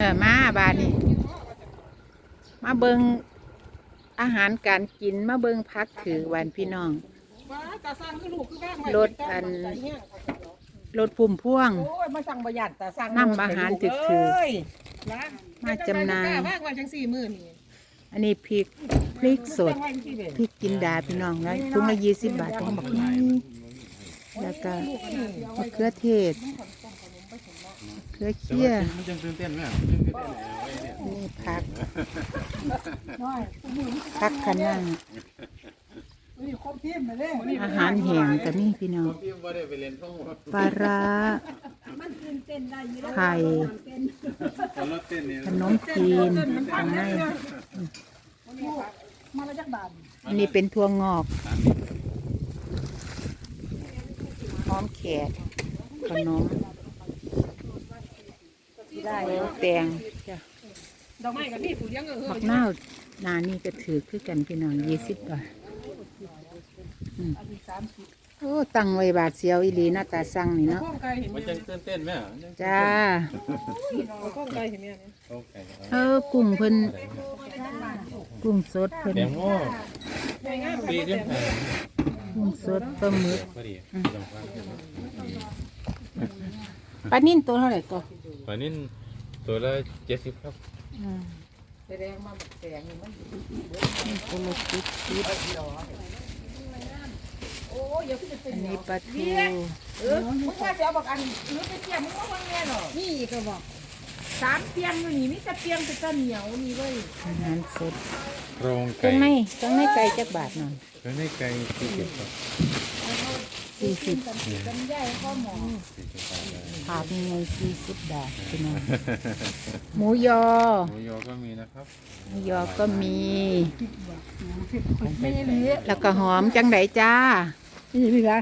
เออมาบาดนี่มาเบิงอาหารการกินมาเบิงพักถือวันพี่น้องว้าตาสร้างคือลูกคือแม่งไว้รถอันรถปุ่มพ่วงโอ้ยมาสั่งประหยัดตาสร้างนำอาหารถึกๆเอ้ยนะมาจำหน่ายว่างไว้จังสี่มื้อนี่อันนี้พริกพริกสดแบ่งไว้จังสี่เด้พริกจินดาพี่น้องแล้วถุงละยี่สิบบาทต้องบอกนี่แล้วก็มะเขือเทศมะเขือเคี่ยมันจังตื่นเต้นไหมอะมันจังตื่นเต้นเลยนี่ผักผักคะน้านี่ครบทีมไปเลยอาหารแห้งก็มีพี่น้องพี่ว่าได้ไปเรียนท่องหมดปลาร้าไข่ตอนรถเต้นนี่ขนมจีนข้างในมาแล้วจักบาทอันนี้เป็นถั่วงอกหอมแขกขนม แตงจ้ะดอกไม้กับนี่ผู้เลี้ยงเออมักนาวหนานี่ก็ถือคือกันพี่น้องยี่สิบบาทอืมโอ้ตั้งไว้บาทเสียวอีหลีหน้าตาสั่งนี่เนาะข้องไก่เห็นไหมมันจังตื่นเต้นไหมอะมันจังจ้าข้องไก่เห็นไหมเนี่ยโอเคเออกุ้งเพิ่นกุ้งสดเพิ่นแตงโมปีขึ้นไปกุ้งสดปลาหมึกพอดีลองฟังปลานิ่นตัวเท่าไหร่ก็วันนี้ ตัวละเจ็ดสิบครับอืมแสดงมาแสงนี่มันตัวละสิบสิบโอ้ยอย่าเพิ่งจะเป็นอันนี้ปลาทูเออมึงว่าจะเอาบักอันหรือไปเกี่ยมึงว่าว่าแน่หรอนี่ก็บอกสามเตียงอยู่นี่มีแต่เตียงเป็นต้นเหนียวนี่เว้ยอาหารสดโครงเครื่ไก่องในเครื่องในไก่จักบาทหน่อยเครื่องในไก่สี่สิบครับสี่สิบ กันใหญ่ข้อหมอสี่สิบบาทเลย ขาดยังไงสี่สิบบาทพี่น้องหมูยอ หมูยอก็มีนะครับหมูยอก็มีไม่เหลือแล้วก็หอมจังไดจ้านี่พี่คะ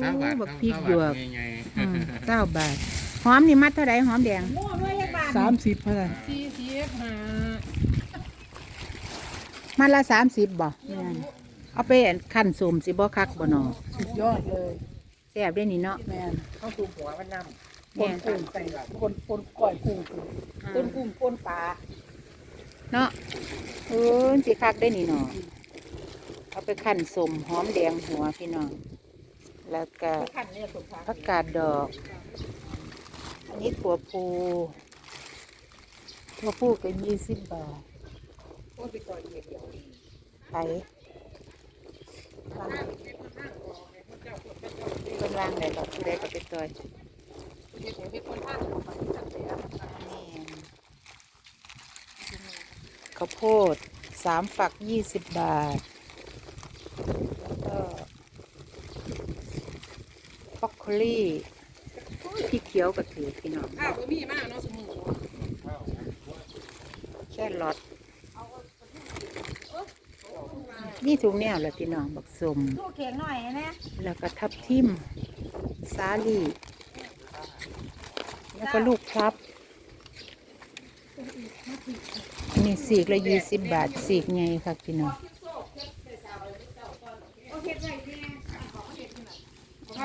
สามบาทบักครับพริกสามหยวบาทกไงอืมเก้าบาท หอมนี่มัดเท่าไหร่หอมแดงมั่วด้วยยังบาทสามสิบเท่าไหร่สี่สิบห้ามัดละสามสิบบ่เอาไปขั้นสมสิบ่คักบ่หนอสุดยอดเลยแซ่บได้นี่เนาะแมนเข้าสู่หัวมันนำ ปนกุ้งใส่คนปนก้อยกุ้งกุ้งต้นกุ้งต้นปลาเนาะเออสิคักได้นี่เนาะเอาไปขั้นสมหอมแดงหัวพี่น้องแล้วก็ขันเนี่ยสุดท้ายผักกาดดอกอันนี้ถั่วพูถั่วพูก็ยี่สิบบาทโอ้ยไปต่อยเดียวไข่เป็นร่างไหนก็ผู้ใดก็ไปต่อ ยเดี๋ยวพี่คนท่านนี่ข้าวโพดสามฝักยี่สิบบาท แล้วก็บรอกโคลีโอ้ยพริกเขียวก็ถือพี่น้องข้าวบะหมี่มากเนาะสมุนแค่รอดนี่ถุงแนวแหละพี่น้องบักสมตู้เข็งหน่อยนะแล้วก็ทับทิม สาลี แล้วก็ลูกพลับอันนี้สีกละยี่สิบบาทสีกไงครับพี่น้อง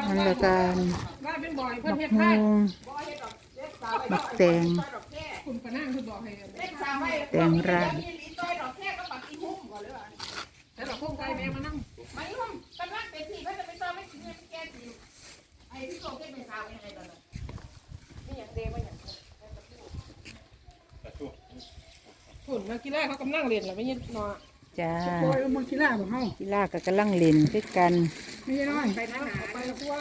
มันละกันว่าเป็นบ่อยเพื่อบันกเฮ็ดฮให้งบักแตงคุณปะนั่งคือบอกให้แตงร่างแล้วเราพุ่งไก่ แม่มานั่งฝุ่นมากี่แรกเขากำลังเรียนแล้วไม่ยินเนาะจ้าก้อยมันกินหน้าของเฮากีฬาก็กำลังเล่นด้วยกัน ไม่ใช่น้อยไปนั่งหาไปทั่ว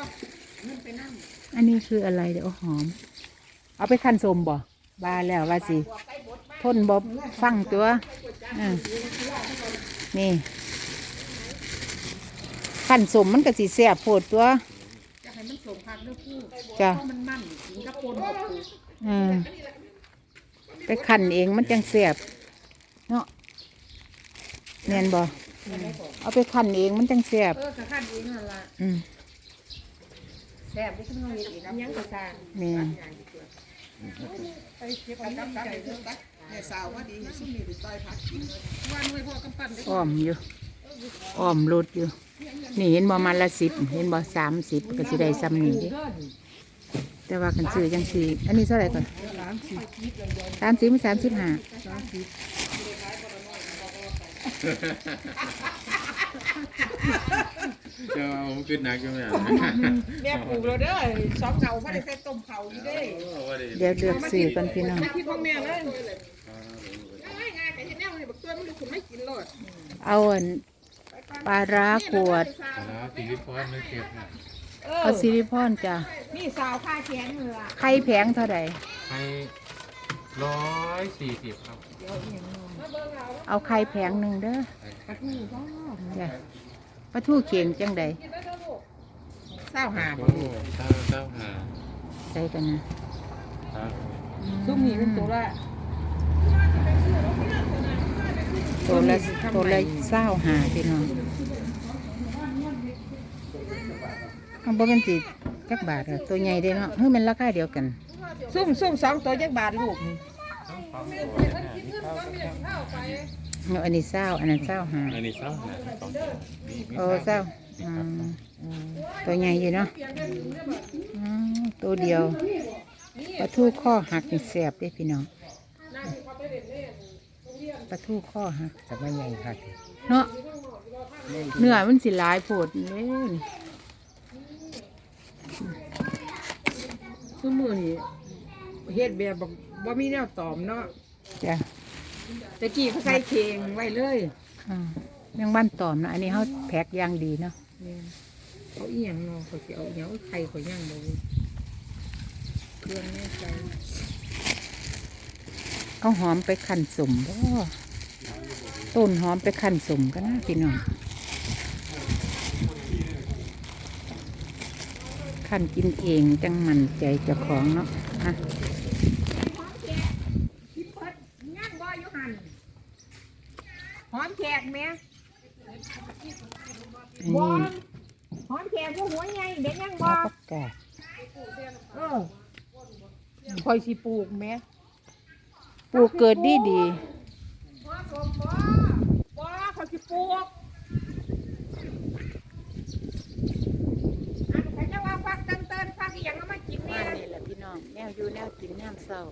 อันนี้คืออะไรเดี๋ยวหอม เอาไปขั้นสมบ่บาแล้วว่าสิทนบ่ฟังตัวอ่านี่ขั้นสมมันก็สิแซ่บโพดตัวจะให้มัน สมพักด้วยคู่จ้ะ เพราะมันมันกินกับปนกับปูอืมไปขั้นเองมันจังแซ่บเนาะแน่นบ่เอาไปขั้นเองมันจังแซ่บเออกระขั้นเองนั่นล่ะอืมแซ่บได้ขึ้นมาอีกนะยังกระซางแม่นไปเก็บอันกับไก่เด้อแม่สาวว่าดีซุ่มนี่ไปต่อยพักกินวันไว้พ่อกำปั้นได้อ้อมอยู่ อ้อมรถอยู่ นี่เห็นบ่มันละสิบเห็นบ่สามสิบก็สิได้ซ้ำนี่เด้แต่แต่ว่าคันซื้อจังสี่อันนี้เท่าไหร่ก่อนสามสิบสามสิบไม่สามสิบห้าสามสิบเจ้าผมขึ้นหนักอยู่แม่แม่ปลูกแล้วเด้อสองเก่าไม่ได้ใส่ต้มเผาอยู่เด้โอ้ว่าได้เดี๋ยวเลือกซื้อกันพี่น้องมาที่พ่อแม่เลยง่ายง่ายแต่เห็นแนวนี่บักตัวมันดูคุณไม่กินเลยเอาอัน ปลาร้าขวดปลาร้าสีริพรไม่เก็บนะเอเอาอซิลิพอนจ้ะนี่สาวค่าแขนเหนือไข่แผงเท่าไหร่ให้ร้อยสี่สิบครับเอาไข่แผงหนึ่งเด้อปลาทูก็จ้ะปลาทูเขียงจังใดเศร้าหาโอ้เจ้าเจ้าหาใส่กันนะครับ ซุ้มนี่เป็นตัวละ ตัวละตัวละเศร้าหาพี่น้องเอาบ่เป็นสิจักบาทอะตัวใหญ่เด้เนาะเฮ้ยมันราคาเดียวกันซุ่มซุ่มสองตัวจักบาทลูกนี่เอาอันนี้เศร้าอันนั้นเศร้าหาอันนี้เจ้าหาสองตัวมีมีโอ้เศร้าอืมตัวใหญ่อยู่เนาะอืมตัวเดียวปลาทูข้อหักนี่แสบเด้พี่น้องป ลาทูข้อหักจะไม่ใหญ่ครับเนาะเนื้อมันสิหลายโพดเลยซุ่มมือนี่เฮ็ดแบบบ่บ่มีแนวตอมเนาะจ้ะตะกี้เขาใส่เคีงไว้เลยอืมยังบ้านตอมนะอันนี้เขาแพ็กอย่างดีเนาะเนี่ยเอาอีหยังเนาะเขาสิเอาอีหยังเอาไข่เขาย่างบ่เครื่องแน่ใจเอาหอมไปขันสมบ่ ต้นหอมไปขันสมกันนะพี่น้องขันกินเองจังมันใจเจ้าของเนาะอะพี่เพิดย่างบ่อยู่หั่นหอมแขกแม่อันบ่นี้หอมแขกผู้หัวใหญ่เด็กย่างข้าบ่วประกาศเออคอยสิปลูกแม่ปลูกเกิดดีดี บ่สมบ่บ่คอยสิปลูกอันเขาจะว่าฟักเตินๆฟักอหยังเอามากินๆแม่นี่แหละพี่น้อง แนวอยู่แนวกินแนวเศร้า